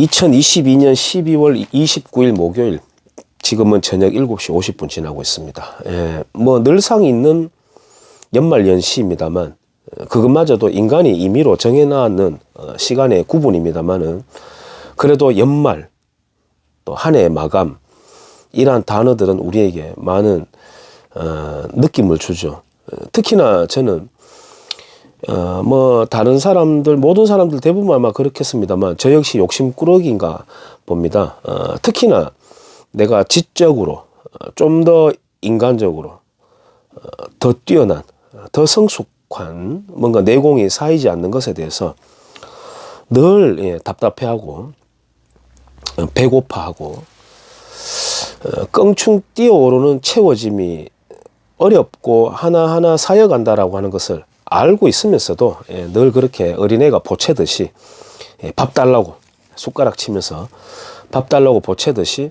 2022년 12월 29일 목요일 지금은 저녁 7시 50분 지나고 있습니다. 예, 뭐 늘상 있는 연말 연시입니다만 어, 그것마저도 인간이 임의로 정해놓는 어, 시간의 구분입니다만은 그래도 연말 또 한 해의 마감 이러한 단어들은 우리에게 많은 어, 느낌을 주죠. 어, 특히나 저는 어, 뭐, 다른 사람들, 모든 사람들 대부분 아마 그렇겠습니다만, 저 역시 욕심꾸러기인가 봅니다. 어, 특히나 내가 지적으로, 어, 좀더 인간적으로, 어, 더 뛰어난, 어, 더 성숙한, 뭔가 내공이 쌓이지 않는 것에 대해서 늘 예, 답답해하고, 어, 배고파하고, 어, 껑충 뛰어오르는 채워짐이 어렵고 하나하나 쌓여간다라고 하는 것을 알고 있으면서도 예, 늘 그렇게 어린애가 보채듯이 예, 밥 달라고 숟가락 치면서 밥 달라고 보채듯이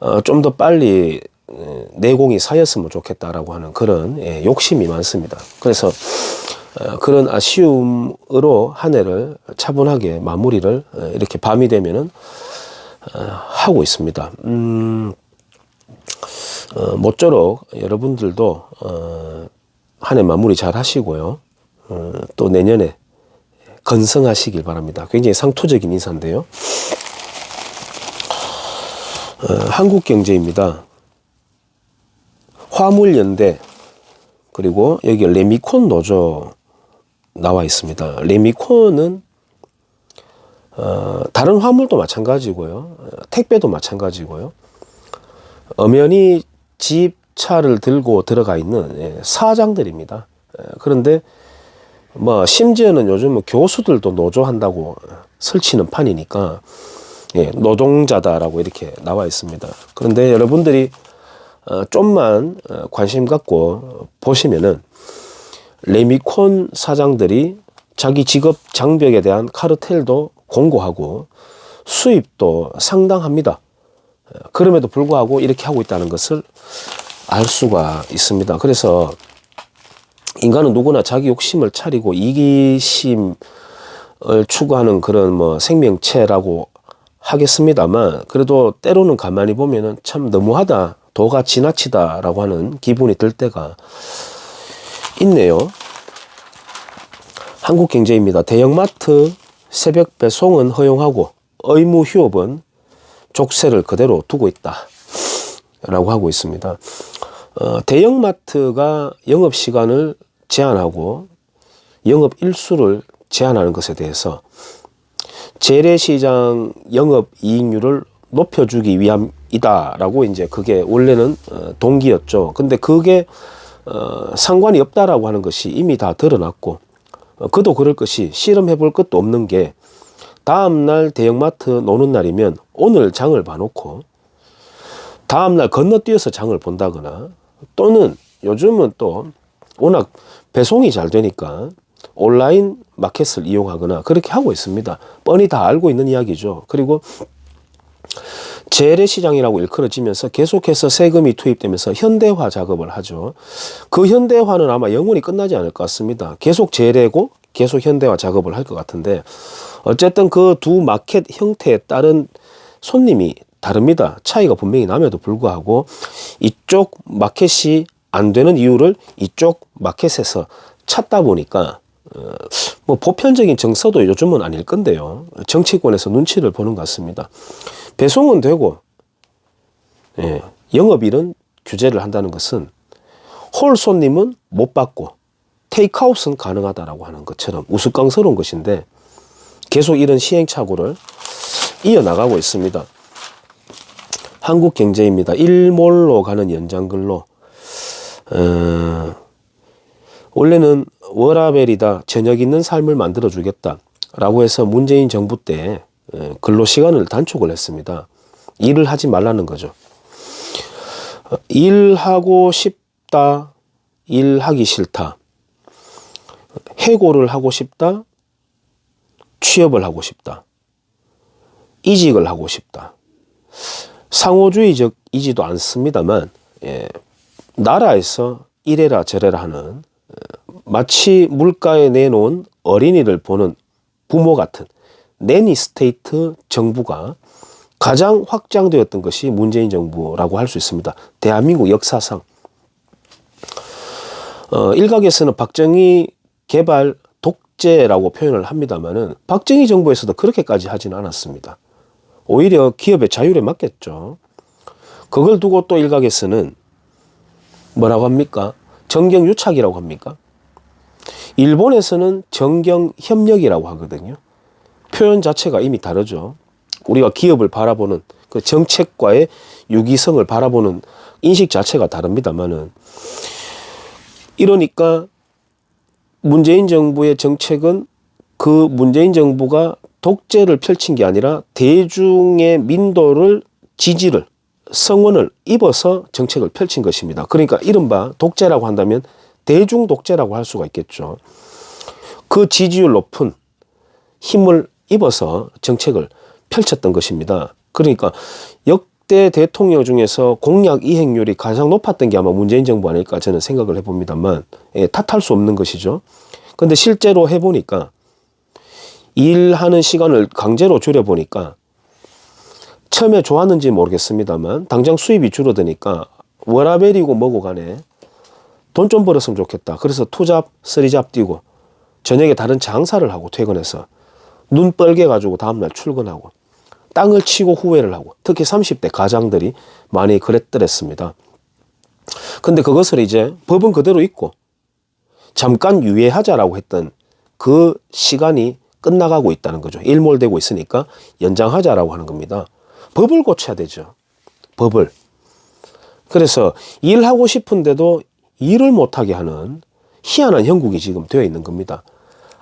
어, 좀더 빨리 예, 내공이 쌓였으면 좋겠다라고 하는 그런 예, 욕심이 많습니다. 그래서 어, 그런 아쉬움으로 한 해를 차분하게 마무리를 어, 이렇게 밤이 되면은 어, 하고 있습니다. 음, 어, 모쪼록 여러분들도 어, 한 해 마무리 잘 하시고요. 어, 또 내년에 건성하시길 바랍니다. 굉장히 상투적인 인사인데요. 어, 한국경제입니다. 화물연대 그리고 여기 레미콘 노조 나와 있습니다. 레미콘은 어, 다른 화물도 마찬가지고요. 어, 택배도 마찬가지고요. 엄연히 집 차를 들고 들어가 있는 예, 사장들입니다. 예, 그런데 뭐 심지어는 요즘 뭐 교수들도 노조한다고 설치는 판이니까 예, 노동자다라고 이렇게 나와 있습니다. 그런데 여러분들이 어, 좀만 어, 관심 갖고 보시면은 레미콘 사장들이 자기 직업 장벽에 대한 카르텔도 공고하고 수입도 상당합니다. 어, 그럼에도 불구하고 이렇게 하고 있다는 것을 알 수가 있습니다. 그래서 인간은 누구나 자기 욕심을 차리고 이기심을 추구하는 그런 뭐 생명체라고 하겠습니다만 그래도 때로는 가만히 보면은 참 너무하다 도가 지나치다라고 하는 기분이 들 때가 있네요. 한국경제입니다. 대형마트 새벽 배송은 허용하고 의무 휴업은 족쇄를 그대로 두고 있다. 라고 하고 있습니다. 어, 대형마트가 영업시간을 제한하고 영업 일수를 제한하는 것에 대해서 재래시장 영업 이익률을 높여주기 위함이다라고 이제 그게 원래는 어, 동기였죠. 근데 그게 어, 상관이 없다라고 하는 것이 이미 다 드러났고 어, 그도 그럴 것이 실험해 볼 것도 없는 게 다음날 대형마트 노는 날이면 오늘 장을 봐놓고 다음날 건너뛰어서 장을 본다거나 또는 요즘은 또 워낙 배송이 잘 되니까 온라인 마켓을 이용하거나 그렇게 하고 있습니다. 뻔히 다 알고 있는 이야기죠. 그리고 재래시장이라고 일컬어지면서 계속해서 세금이 투입되면서 현대화 작업을 하죠. 그 현대화는 아마 영원히 끝나지 않을 것 같습니다. 계속 재래고 계속 현대화 작업을 할 것 같은데 어쨌든 그 두 마켓 형태에 따른 손님이 다릅니다. 차이가 분명히 남에도 불구하고 이쪽 마켓이 안 되는 이유를 이쪽 마켓에서 찾다 보니까 어, 뭐 보편적인 정서도 요즘은 아닐 건데요. 정치권에서 눈치를 보는 것 같습니다. 배송은 되고 예, 영업일은 규제를 한다는 것은 홀 손님은 못 받고 테이크아웃은 가능하다라고 하는 것처럼 우스꽝스러운 것인데 계속 이런 시행착오를 이어나가고 있습니다. 한국 경제입니다. 일몰로 가는 연장글로 어, 원래는 워라벨이다 저녁 있는 삶을 만들어 주겠다 라고 해서 문재인 정부 때 어, 근로 시간을 단축을 했습니다. 일을 하지 말라는 거죠. 어, 일하고 싶다, 일하기 싫다, 해고를 하고 싶다, 취업을 하고 싶다, 이직을 하고 싶다. 상호주의적이지도 않습니다만 예, 나라에서 이래라 저래라 하는 어, 마치 물가에 내놓은 어린이를 보는 부모 같은 내니 스테이트 정부가 가장 확장되었던 것이 문재인 정부라고 할 수 있습니다. 대한민국 역사상 어, 일각에서는 박정희 개발 독재라고 표현을 합니다만은 박정희 정부에서도 그렇게까지 하지는 않았습니다. 오히려 기업의 자율에 맡겼죠. 그걸 두고 또 일각에서는 뭐라고 합니까? 정경유착이라고 합니까? 일본에서는 정경협력이라고 하거든요. 표현 자체가 이미 다르죠. 우리가 기업을 바라보는 그 정책과의 유기성을 바라보는 인식 자체가 다릅니다만은 이러니까 문재인 정부의 정책은 그 문재인 정부가 독재를 펼친 게 아니라 대중의 민도를 지지를 성원을 입어서 정책을 펼친 것입니다. 그러니까 이른바 독재라고 한다면 대중 독재라고 할 수가 있겠죠. 그 지지율 높은 힘을 입어서 정책을 펼쳤던 것입니다. 그러니까 역대 대통령 중에서 공약 이행률이 가장 높았던 게 아마 문재인 정부 아닐까 저는 생각을 해봅니다만 예, 탓할 수 없는 것이죠. 근데 실제로 해보니까 일하는 시간을 강제로 줄여보니까 처음에 좋았는지 모르겠습니다만 당장 수입이 줄어드니까 워라벨이고 뭐고 간에 돈 좀 벌었으면 좋겠다. 그래서 투잡, 쓰리잡 뛰고 저녁에 다른 장사를 하고 퇴근해서 눈 뻘게 가지고 다음날 출근하고 땅을 치고 후회를 하고 특히 30대 가장들이 많이 그랬더랬습니다. 근데 그것을 이제 법은 그대로 있고 잠깐 유예하자라고 했던 그 시간이 끝나가고 있다는 거죠. 일몰되고 있으니까 연장하자라고 하는 겁니다. 법을 고쳐야 되죠. 법을. 그래서 일하고 싶은데도 일을 못하게 하는 희한한 형국이 지금 되어 있는 겁니다.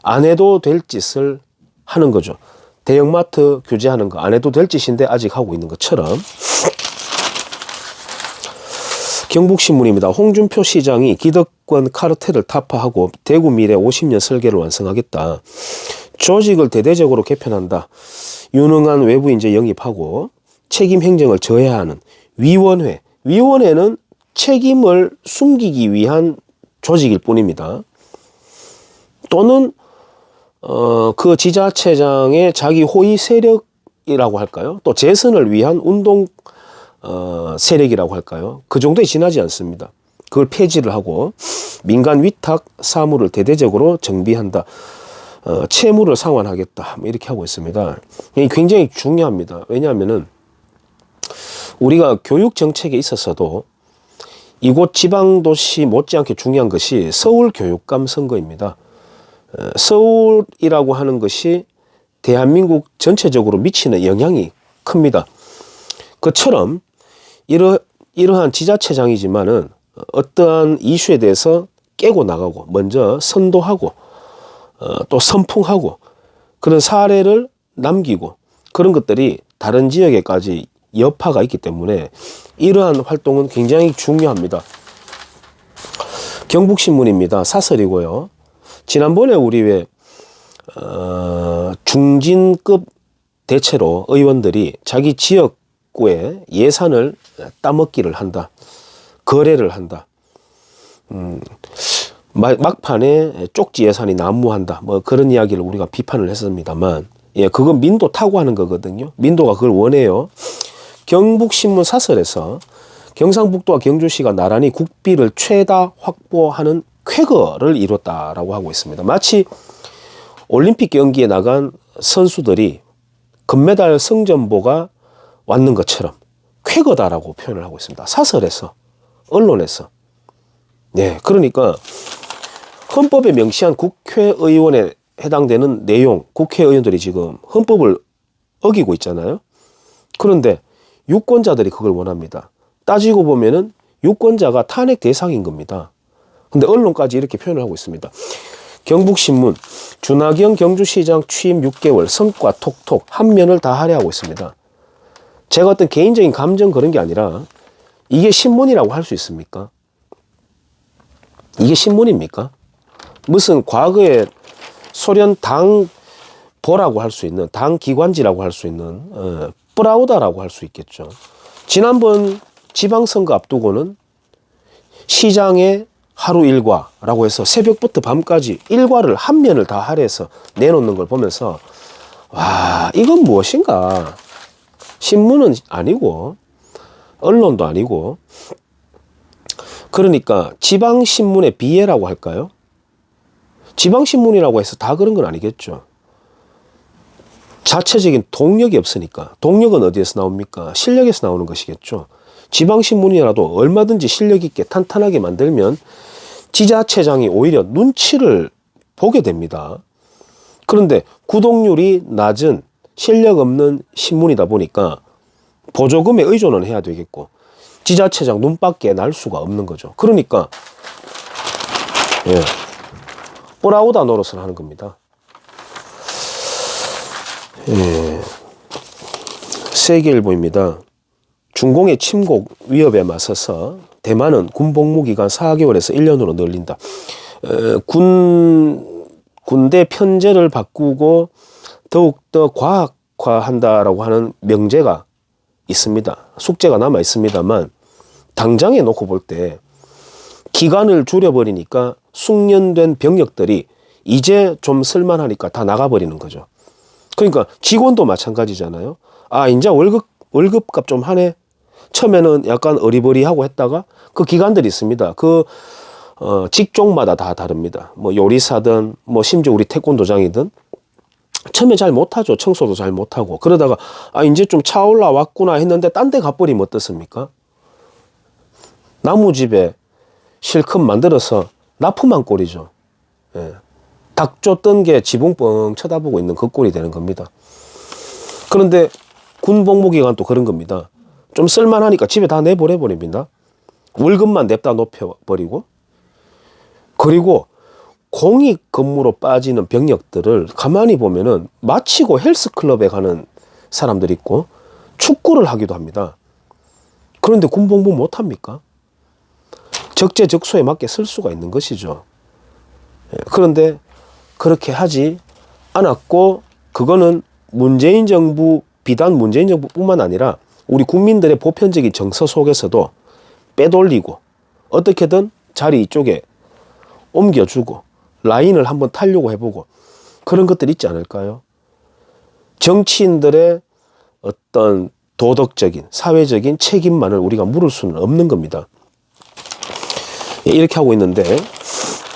안 해도 될 짓을 하는 거죠. 대형마트 규제하는 거 안 해도 될 짓인데 아직 하고 있는 것처럼. 경북신문입니다. 홍준표 시장이 기득권 카르텔을 타파하고 대구 미래 50년 설계를 완성하겠다. 조직을 대대적으로 개편한다. 유능한 외부 인재 영입하고 책임 행정을 저해하는 위원회. 위원회는 책임을 숨기기 위한 조직일 뿐입니다. 또는 어, 그 지자체장의 자기 호위 세력이라고 할까요? 또 재선을 위한 운동 어, 세력이라고 할까요? 그 정도에 지나지 않습니다. 그걸 폐지를 하고 민간 위탁 사무를 대대적으로 정비한다. 어, 채무를 상환하겠다. 뭐 이렇게 하고 있습니다. 이 굉장히 중요합니다. 왜냐하면은 우리가 교육 정책에 있어서도 이곳 지방 도시 못지않게 중요한 것이 서울 교육감 선거입니다. 어, 서울이라고 하는 것이 대한민국 전체적으로 미치는 영향이 큽니다. 그처럼 이러, 이러한 지자체장이지만은 어떠한 이슈에 대해서 깨고 나가고 먼저 선도하고 어, 또 선풍하고 그런 사례를 남기고 그런 것들이 다른 지역에까지 여파가 있기 때문에 이러한 활동은 굉장히 중요합니다. 경북신문입니다. 사설이고요. 지난번에 우리 왜 어, 중진급 대체로 의원들이 자기 지역구에 예산을 따먹기를 한다. 거래를 한다. 음, 막판에 쪽지 예산이 난무한다. 뭐 그런 이야기를 우리가 비판을 했습니다만, 예, 그건 민도 타고 하는 거거든요. 민도가 그걸 원해요. 경북신문 사설에서 경상북도와 경주시가 나란히 국비를 최다 확보하는 쾌거를 이뤘다라고 하고 있습니다. 마치 올림픽 경기에 나간 선수들이 금메달 성전보가 왔는 것처럼 쾌거다라고 표현을 하고 있습니다. 사설에서, 언론에서. 네, 그러니까 헌법에 명시한 국회의원에 해당되는 내용, 국회의원들이 지금 헌법을 어기고 있잖아요. 그런데 유권자들이 그걸 원합니다. 따지고 보면은 유권자가 탄핵 대상인 겁니다. 근데 언론까지 이렇게 표현을 하고 있습니다. 경북신문 준하경 경주시장 취임 6개월 성과 톡톡 한 면을 다 할애하고 있습니다. 제가 어떤 개인적인 감정 그런 게 아니라 이게 신문이라고 할 수 있습니까? 이게 신문입니까? 무슨 과거에 소련 당 보라고 할 수 있는 당 기관지라고 할 수 있는 어, 프라우다라고 할 수 있겠죠. 지난번 지방선거 앞두고는 시장의 하루 일과라고 해서 새벽부터 밤까지 일과를 한 면을 다 할애해서 내놓는 걸 보면서 와, 이건 무엇인가? 신문은 아니고, 언론도 아니고, 그러니까 지방신문의 비애라고 할까요? 지방신문이라고 해서 다 그런 건 아니겠죠. 자체적인 동력이 없으니까. 동력은 어디에서 나옵니까? 실력에서 나오는 것이겠죠. 지방신문이라도 얼마든지 실력 있게 탄탄하게 만들면 지자체장이 오히려 눈치를 보게 됩니다. 그런데 구독률이 낮은 실력 없는 신문이다 보니까 보조금에 의존을 해야 되겠고 지자체장 눈밖에 날 수가 없는 거죠. 그러니까 예. 오라오다 노릇을 하는 겁니다. 예. 세계일보입니다. 중공의 침공 위협에 맞서서 대만은 군 복무 기간 4개월에서 1년으로 늘린다. 에, 군 군대 편제를 바꾸고 더욱더 과학화한다라고 하는 명제가 있습니다. 숙제가 남아 있습니다만 당장에 놓고 볼 때 기간을 줄여버리니까 숙련된 병력들이 이제 좀 쓸만하니까 다 나가버리는 거죠. 그러니까 직원도 마찬가지잖아요. 아, 이제 월급, 월급값 좀 하네. 처음에는 약간 어리버리하고 했다가 그 기간들이 있습니다. 그, 어, 직종마다 다 다릅니다. 뭐 요리사든 뭐 심지어 우리 태권도장이든 처음에 잘 못하죠. 청소도 잘 못하고. 그러다가 아, 이제 좀 차올라 왔구나 했는데 딴 데 가버리면 어떻습니까? 나무집에 실컷 만들어서 납품한 꼴이죠. 예. 닭 쫓던 게 지붕 뻥 쳐다보고 있는 그 꼴이 되는 겁니다. 그런데 군 복무 기간 또 그런 겁니다. 좀 쓸만하니까 집에 다 내보내 버립니다. 월급만 냅다 높여 버리고 그리고 공익 근무로 빠지는 병력들을 가만히 보면은 마치고 헬스 클럽에 가는 사람들이 있고 축구를 하기도 합니다. 그런데 군복무 못 합니까? 적재적소에 맞게 쓸 수가 있는 것이죠. 예, 그런데 그렇게 하지 않았고 그거는 문재인 정부 비단 문재인 정부뿐만 아니라 우리 국민들의 보편적인 정서 속에서도 빼돌리고 어떻게든 자리 이쪽에 옮겨주고 라인을 한번 타려고 해보고 그런 것들 있지 않을까요? 정치인들의 어떤 도덕적인 사회적인 책임만을 우리가 물을 수는 없는 겁니다. 예, 이렇게 하고 있는데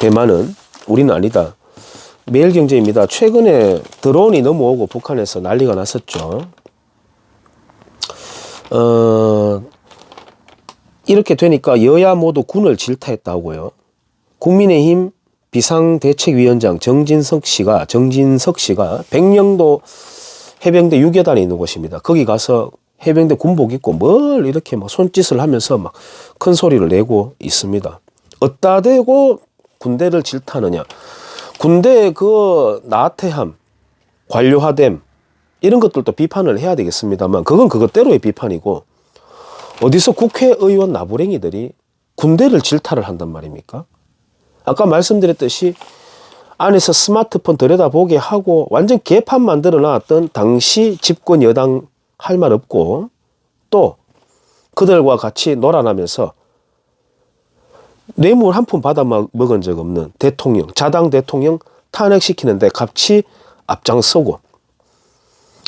대만은 우리는 아니다. 매일경제입니다. 최근에 드론이 넘어오고 북한에서 난리가 났었죠. 어, 이렇게 되니까 여야 모두 군을 질타했다고요. 국민의힘 비상대책위원장 정진석 씨가 정진석 씨가 백령도 해병대 유교단에 있는 곳입니다. 거기 가서 해병대 군복 입고 뭘 이렇게 막 손짓을 하면서 막 큰 소리를 내고 있습니다. 어따 대고 군대를 질타하느냐? 군대 그 나태함, 관료화됨 이런 것들도 비판을 해야 되겠습니다만 그건 그것대로의 비판이고 어디서 국회의원 나부랭이들이 군대를 질타를 한단 말입니까? 아까 말씀드렸듯이 안에서 스마트폰 들여다보게 하고 완전 개판 만들어 놨던 당시 집권 여당 할 말 없고 또 그들과 같이 놀아나면서 뇌물 한 푼 받아 먹- 먹은 적 없는 대통령, 자당 대통령 탄핵시키는데 같이 앞장서고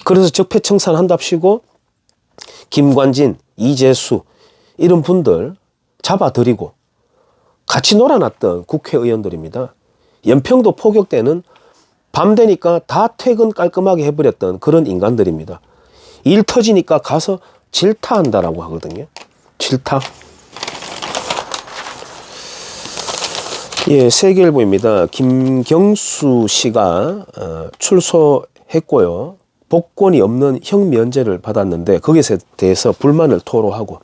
그래서 적폐청산 한답시고 김관진, 이재수 이런 분들 잡아들이고 같이 놀아놨던 국회의원들입니다. 연평도 포격 때는 밤 되니까 다 퇴근 깔끔하게 해버렸던 그런 인간들입니다. 일 터지니까 가서 질타한다라고 하거든요. 질타. 예, 세계일보입니다. 김경수 씨가 어, 출소했고요. 복권이 없는 형면제를 받았는데 거기에 대해서 불만을 토로하고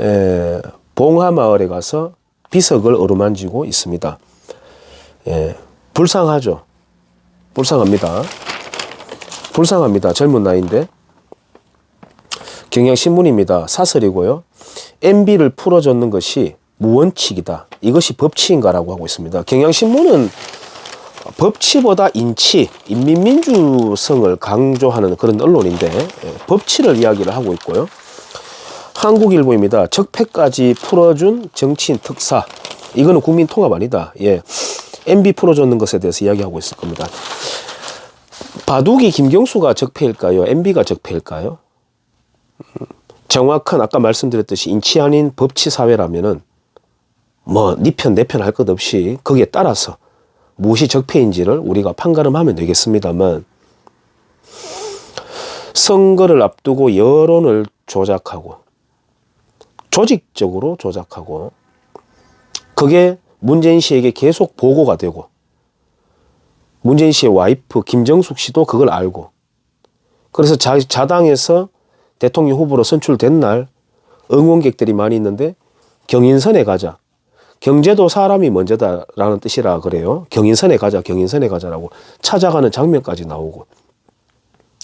에, 봉하마을에 가서 비석을 어루만지고 있습니다. 예, 불쌍하죠. 불쌍합니다. 불쌍합니다. 젊은 나이인데. 경향신문입니다. 사설이고요. MB를 풀어줬는 것이 무원칙이다. 이것이 법치인가라고 하고 있습니다. 경향신문은 법치보다 인치, 인민민주성을 강조하는 그런 언론인데 예, 법치를 이야기를 하고 있고요. 한국일보입니다. 적폐까지 풀어준 정치인 특사. 이거는 국민 통합 아니다. 예. MB 풀어줬는 것에 대해서 이야기하고 있을 겁니다. 바둑이 김경수가 적폐일까요? MB가 적폐일까요? 음, 정확한 아까 말씀드렸듯이 인치 아닌 법치 사회라면은 뭐니편내 편 할 것 없이 거기에 따라서 무엇이 적폐인지를 우리가 판가름하면 되겠습니다만 선거를 앞두고 여론을 조작하고 조직적으로 조작하고 그게 문재인 씨에게 계속 보고가 되고 문재인 씨의 와이프 김정숙 씨도 그걸 알고 그래서 자, 자당에서 대통령 후보로 선출된 날 응원객들이 많이 있는데 경인선에 가자. 경제도 사람이 먼저다라는 뜻이라 그래요. 경인선에 가자, 경인선에 가자라고 찾아가는 장면까지 나오고.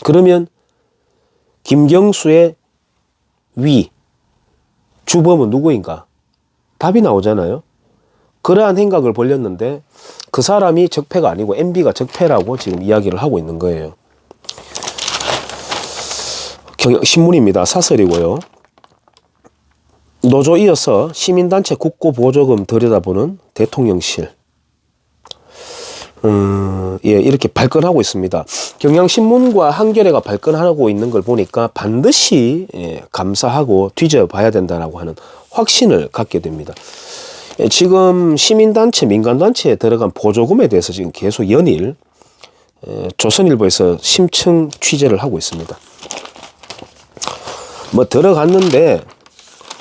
그러면 김경수의 위, 주범은 누구인가? 답이 나오잖아요. 그러한 행각을 벌렸는데 그 사람이 적폐가 아니고 MB가 적폐라고 지금 이야기를 하고 있는 거예요. 경영 신문입니다. 사설이고요. 노조 이어서 시민단체 국고 보조금 들여다보는 대통령실. 음, 예, 이렇게 발끈하고 있습니다. 경향신문과 한겨레가 발끈하고 있는 걸 보니까 반드시 예, 감사하고 뒤져봐야 된다라고 하는 확신을 갖게 됩니다. 예, 지금 시민단체, 민간단체에 들어간 보조금에 대해서 지금 계속 연일 예, 조선일보에서 심층 취재를 하고 있습니다. 뭐 들어갔는데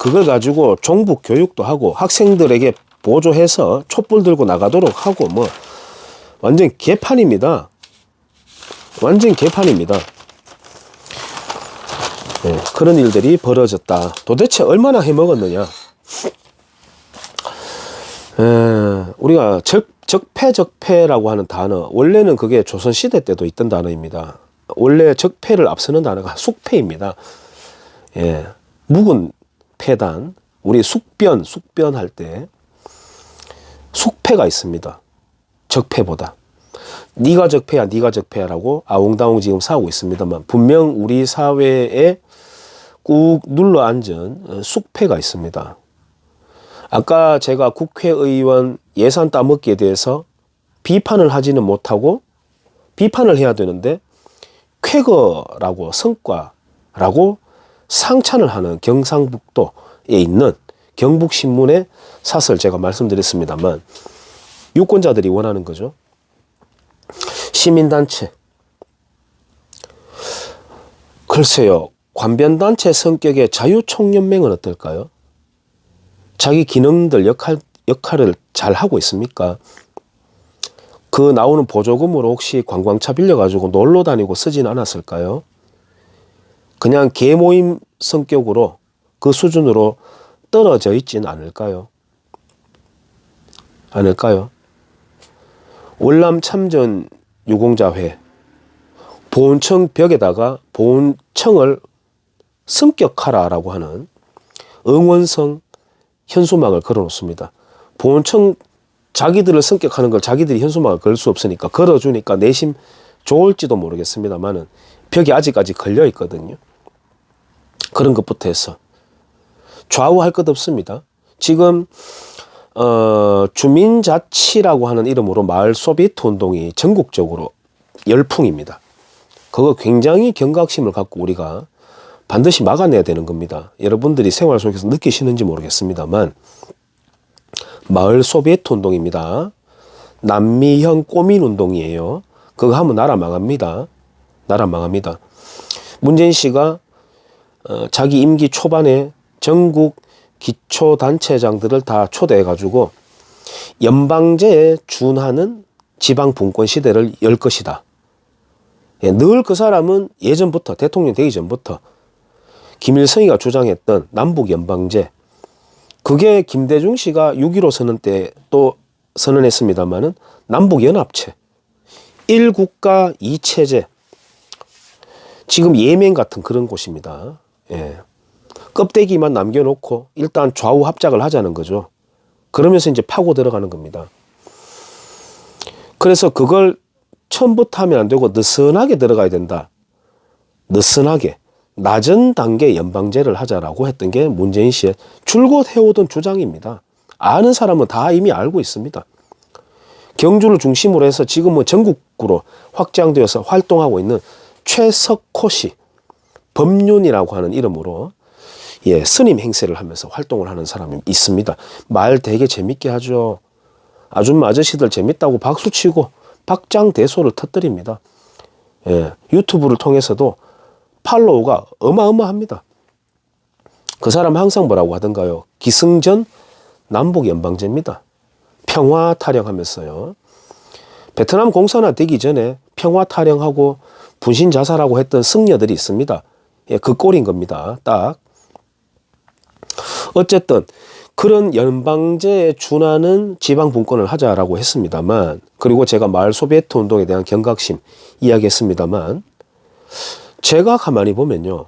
그걸 가지고 종북 교육도 하고 학생들에게 보조해서 촛불 들고 나가도록 하고 뭐 완전 개판입니다. 완전 개판입니다. 네, 그런 일들이 벌어졌다. 도대체 얼마나 해먹었느냐? 에, 우리가 적, 적폐 적폐라고 하는 단어 원래는 그게 조선 시대 때도 있던 단어입니다. 원래 적폐를 앞서는 단어가 숙폐입니다. 예, 묵은 폐단 우리 숙변 숙변 할 때 숙패가 있습니다. 적폐보다. 네가 적폐야, 네가 적폐야라고 아웅다웅 지금 싸우고 있습니다만 분명 우리 사회에 꾹 눌러 앉은 숙패가 있습니다. 아까 제가 국회의원 예산 따먹기에 대해서 비판을 하지는 못하고 비판을 해야 되는데 쾌거라고 성과라고 상찬을 하는 경상북도에 있는 경북신문의 사설 제가 말씀드렸습니다만 유권자들이 원하는 거죠. 시민단체. 글쎄요, 관변단체 성격의 자유총연맹은 어떨까요? 자기 기능들 역할, 역할을 잘 하고 있습니까? 그 나오는 보조금으로 혹시 관광차 빌려가지고 놀러 다니고 쓰진 않았을까요? 그냥 개모임 성격으로 그 수준으로 떨어져 있지는 않을까요? 않을까요? 월남 참전 유공자회 보훈청 벽에다가 보훈청을 승격하라라고 하는 응원성 현수막을 걸어 놓습니다. 보훈청 자기들을 성격하는 걸 자기들이 현수막을 걸 수 없으니까 걸어주니까 내심 좋을지도 모르겠습니다만은 벽이 아직까지 걸려 있거든요. 그런 것부터 해서 좌우할 것 없습니다. 지금 어, 주민자치라고 하는 이름으로 마을 소비트 운동이 전국적으로 열풍입니다. 그거 굉장히 경각심을 갖고 우리가 반드시 막아내야 되는 겁니다. 여러분들이 생활 속에서 느끼시는지 모르겠습니다만 마을 소비에트 운동입니다. 남미형 꼬민 운동이에요. 그거 하면 나라 망합니다. 나라 망합니다. 문재인 씨가 어, 자기 임기 초반에 전국 기초단체장들을 다 초대해가지고 연방제에 준하는 지방 분권 시대를 열 것이다. 예, 늘그 사람은 예전부터 대통령 되기 전부터 김일성이가 주장했던 남북 연방제 그게 김대중 씨가 6.15 선언 때 또 선언했습니다마는 남북 연합체 1국가 2체제 지금 예멘 같은 그런 곳입니다. 예. 껍데기만 남겨놓고 일단 좌우 합작을 하자는 거죠. 그러면서 이제 파고 들어가는 겁니다. 그래서 그걸 처음부터 하면 안 되고 느슨하게 들어가야 된다. 느슨하게 낮은 단계 연방제를 하자라고 했던 게 문재인 씨의 줄곧 해오던 주장입니다. 아는 사람은 다 이미 알고 있습니다. 경주를 중심으로 해서 지금은 전국구로 확장되어서 활동하고 있는 최석호 씨, 법륜이라고 하는 이름으로 예, 스님 행세를 하면서 활동을 하는 사람이 있습니다. 말 되게 재밌게 하죠. 아줌마 아저씨들 재밌다고 박수치고 박장대소를 터뜨립니다. 예, 유튜브를 통해서도 팔로우가 어마어마합니다. 그 사람 항상 뭐라고 하던가요? 기승전 남북 연방제입니다. 평화 타령하면서요. 베트남 공산화 되기 전에 평화 타령하고 분신 자살하고 했던 승려들이 있습니다. 예, 그 꼴인 겁니다. 딱. 어쨌든 그런 연방제에 준하는 지방 분권을 하자라고 했습니다만 그리고 제가 마을 소비에트 운동에 대한 경각심 이야기했습니다만 제가 가만히 보면요.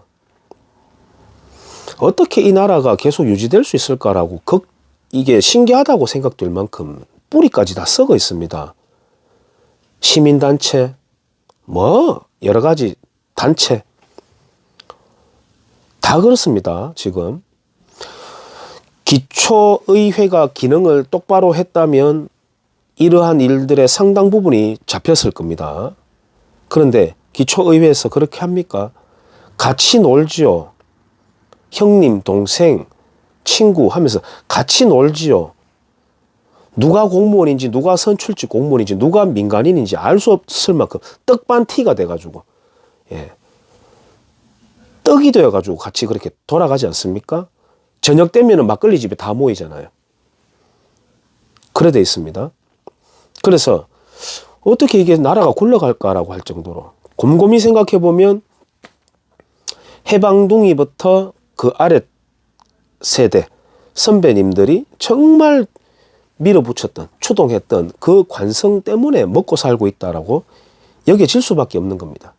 어떻게 이 나라가 계속 유지될 수 있을까라고 극, 이게 신기하다고 생각될 만큼 뿌리까지 다 썩어 있습니다. 시민단체, 뭐, 여러 가지 단체. 다 그렇습니다, 지금. 기초의회가 기능을 똑바로 했다면 이러한 일들의 상당 부분이 잡혔을 겁니다. 그런데 기초의회에서 그렇게 합니까? 같이 놀지요. 형님, 동생, 친구 하면서 같이 놀지요. 누가 공무원인지 누가 선출직 공무원인지 누가 민간인인지 알 수 없을 만큼 떡반 티가 돼가지고 예. 떡이 되어가지고 같이 그렇게 돌아가지 않습니까? 저녁 되면은 막걸리 집에 다 모이잖아요. 그래 돼 있습니다. 그래서 어떻게 이게 나라가 굴러갈까라고 할 정도로 곰곰이 생각해 보면 해방둥이부터 그 아래 세대 선배님들이 정말 밀어붙였던 추동했던 그 관성 때문에 먹고 살고 있다라고 여겨질 수밖에 없는 겁니다.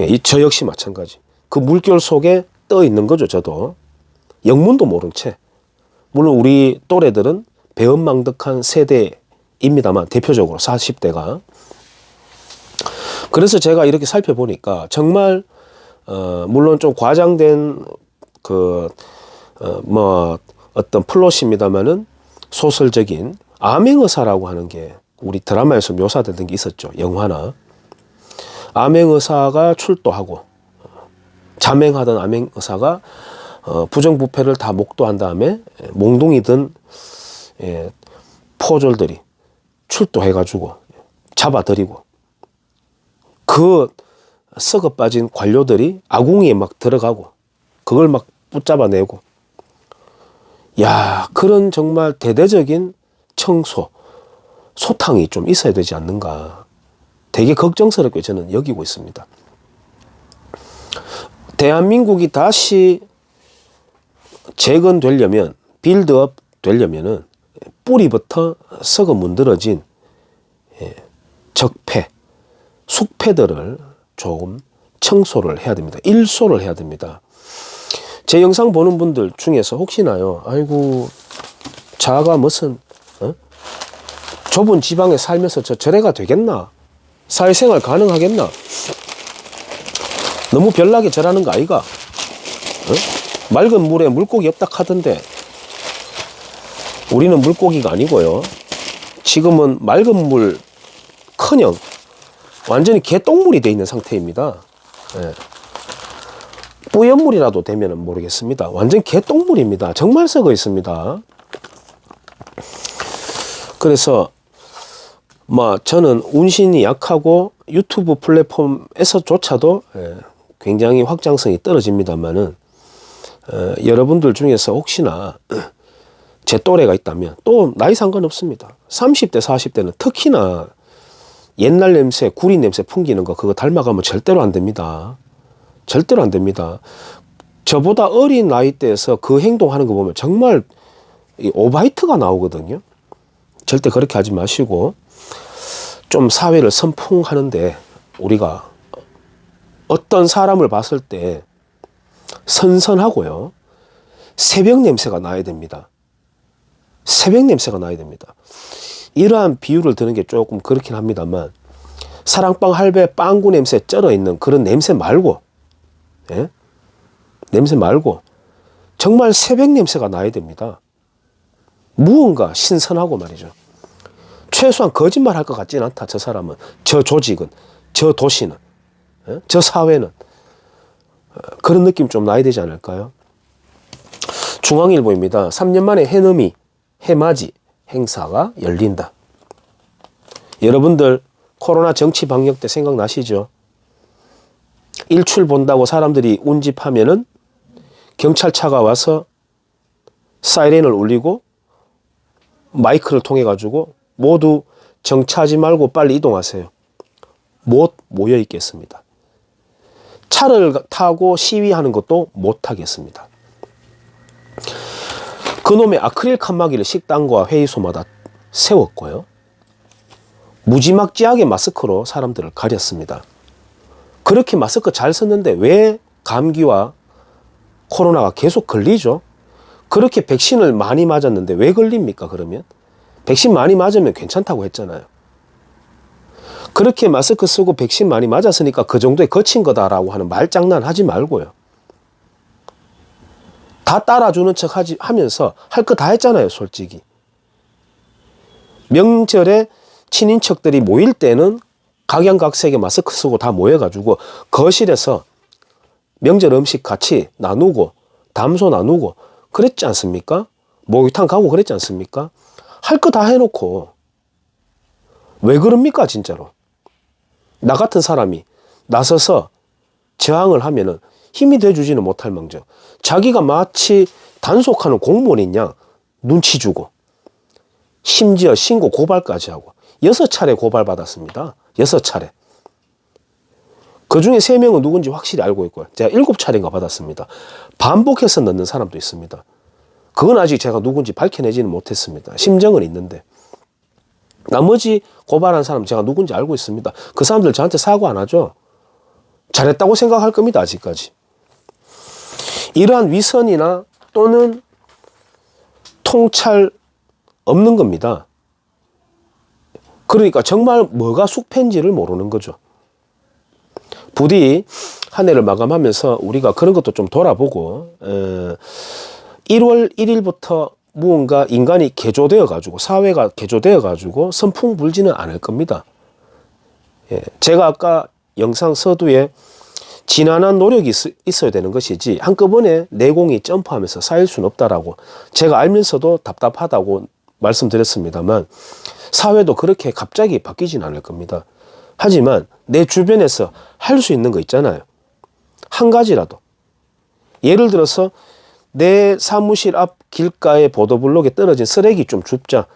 예, 이 저 역시 마찬가지. 그 물결 속에 떠 있는 거죠. 저도 영문도 모른 채. 물론 우리 또래들은 배은망덕한 세대입니다만 대표적으로 40대가 그래서 제가 이렇게 살펴보니까 정말 어 물론 좀 과장된 그 어 뭐 어떤 플롯입니다만은 소설적인 암행의사라고 하는 게 우리 드라마에서 묘사되던 게 있었죠. 영화나 암행의사가 출도하고 자맹하던 암행의사가 어, 부정부패를 다 목도한 다음에 몽둥이든 예, 포졸들이 출도해가지고 잡아들이고 그 썩어 빠진 관료들이 아궁이에 막 들어가고 그걸 막 붙잡아내고. 야 그런 정말 대대적인 청소 소탕이 좀 있어야 되지 않는가 되게 걱정스럽게 저는 여기고 있습니다. 대한민국이 다시 재건되려면 빌드업 되려면은 뿌리부터 썩어 문드러진 예, 적폐, 숙패들을 조금 청소를 해야 됩니다. 일소를 해야 됩니다. 제 영상 보는 분들 중에서 혹시나요, 아이고, 자가 무슨, 어? 좁은 지방에 살면서 저 절애가 되겠나? 사회생활 가능하겠나? 너무 별나게 절하는 거 아이가? 어? 맑은 물에 물고기 없다 하던데, 우리는 물고기가 아니고요. 지금은 맑은 물 커녕 완전히 개똥물이 돼 있는 상태입니다. 예. 뿌연 물이라도 되면 모르겠습니다. 완전 개똥물입니다. 정말 썩어 있습니다. 그래서 뭐 저는 운신이 약하고 유튜브 플랫폼에서조차도 예, 굉장히 확장성이 떨어집니다만은 어, 여러분들 중에서 혹시나 제 또래가 있다면 또 나이 상관없습니다. 30대, 40대는 특히나 옛날 냄새, 구리 냄새 풍기는 거 그거 닮아가면 절대로 안 됩니다. 절대로 안 됩니다. 저보다 어린 나이대에서 그 행동하는 거 보면 정말 이 오바이트가 나오거든요. 절대 그렇게 하지 마시고 좀 사회를 선풍하는데 우리가 어떤 사람을 봤을 때 선선하고요. 새벽 냄새가 나야 됩니다. 새벽 냄새가 나야 됩니다. 이러한 비유를 드는 게 조금 그렇긴 합니다만 사랑빵 할배 빵구 냄새 쩔어 있는 그런 냄새 말고 예? 냄새 말고 정말 새벽 냄새가 나야 됩니다. 무언가 신선하고 말이죠. 최소한 거짓말 할 것 같지는 않다. 저 사람은. 저 조직은. 저 도시는. 예? 저 사회는. 어, 그런 느낌 좀 나야 되지 않을까요? 중앙일보입니다. 3년 만에 해넘이, 해맞이 행사가 열린다. 여러분들 코로나 정치 방역 때 생각나시죠? 일출 본다고 사람들이 운집하면은 경찰차가 와서 사이렌을 울리고 마이크를 통해 가지고 모두 정차하지 말고 빨리 이동하세요. 못 모여 있겠습니다. 차를 타고 시위하는 것도 못 하겠습니다. 그놈의 아크릴 칸막이를 식당과 회의소마다 세웠고요. 무지막지하게 마스크로 사람들을 가렸습니다. 그렇게 마스크 잘 썼는데 왜 감기와 코로나가 계속 걸리죠? 그렇게 백신을 많이 맞았는데 왜 걸립니까, 그러면? 백신 많이 맞으면 괜찮다고 했잖아요. 그렇게 마스크 쓰고 백신 많이 맞았으니까 그 정도에 거친 거다라고 하는 말장난 하지 말고요. 다 따라주는 척 하지, 하면서 할 거 다 했잖아요, 솔직히. 명절에 친인척들이 모일 때는 각양각색의 마스크 쓰고 다 모여가지고 거실에서 명절 음식 같이 나누고 담소 나누고 그랬지 않습니까? 목욕탕 가고 그랬지 않습니까? 할 거 다 해놓고 왜 그럽니까 진짜로? 나 같은 사람이 나서서 저항을 하면은 힘이 돼주지는 못할 망정 자기가 마치 단속하는 공무원인 양 눈치 주고 심지어 신고 고발까지 하고 여섯 차례 고발받았습니다. 여섯 차례. 그 중에 세 명은 누군지 확실히 알고 있고요. 제가 일곱 차례인가 받았습니다. 반복해서 넣는 사람도 있습니다. 그건 아직 제가 누군지 밝혀내지는 못했습니다. 심정은 있는데. 나머지 고발한 사람 제가 누군지 알고 있습니다. 그 사람들 저한테 사과 안 하죠. 잘했다고 생각할 겁니다. 아직까지. 이러한 위선이나 또는 통찰 없는 겁니다. 그러니까 정말 뭐가 숙팬지를 모르는 거죠. 부디 한 해를 마감하면서 우리가 그런 것도 좀 돌아보고 에, 1월 1일부터 무언가 인간이 개조되어 가지고 사회가 개조되어 가지고 선풍 불지는 않을 겁니다. 예, 제가 아까 영상 서두에 지난한 노력이 있, 있어야 되는 것이지 한꺼번에 내공이 점프하면서 쌓일 수는 없다라고 제가 알면서도 답답하다고 말씀드렸습니다만 사회도 그렇게 갑자기 바뀌진 않을 겁니다. 하지만 내 주변에서 할 수 있는 거 있잖아요. 한 가지라도. 예를 들어서 내 사무실 앞 길가에 보도블록에 떨어진 쓰레기 좀 줍자.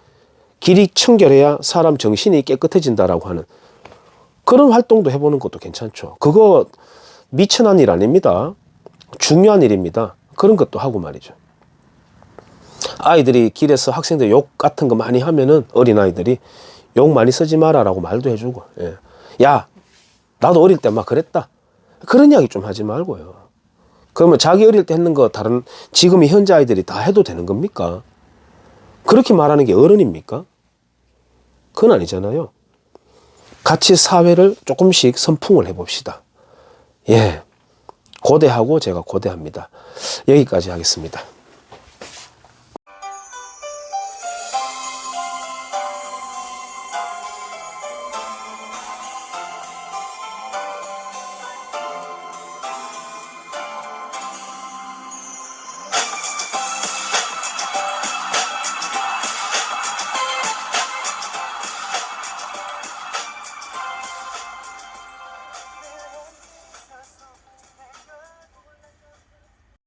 길이 청결해야 사람 정신이 깨끗해진다라고 하는 그런 활동도 해보는 것도 괜찮죠. 그거 미천한 일 아닙니다. 중요한 일입니다. 그런 것도 하고 말이죠. 아이들이 길에서 학생들 욕 같은 거 많이 하면은 어린아이들이 욕 많이 쓰지 마라라고 말도 해주고, 예. 야, 나도 어릴 때 막 그랬다. 그런 이야기 좀 하지 말고요. 그러면 자기 어릴 때 했는 거 다른, 지금 이 현재 아이들이 다 해도 되는 겁니까? 그렇게 말하는 게 어른입니까? 그건 아니잖아요. 같이 사회를 조금씩 선풍을 해봅시다. 예. 고대하고 제가 고대합니다. 여기까지 하겠습니다.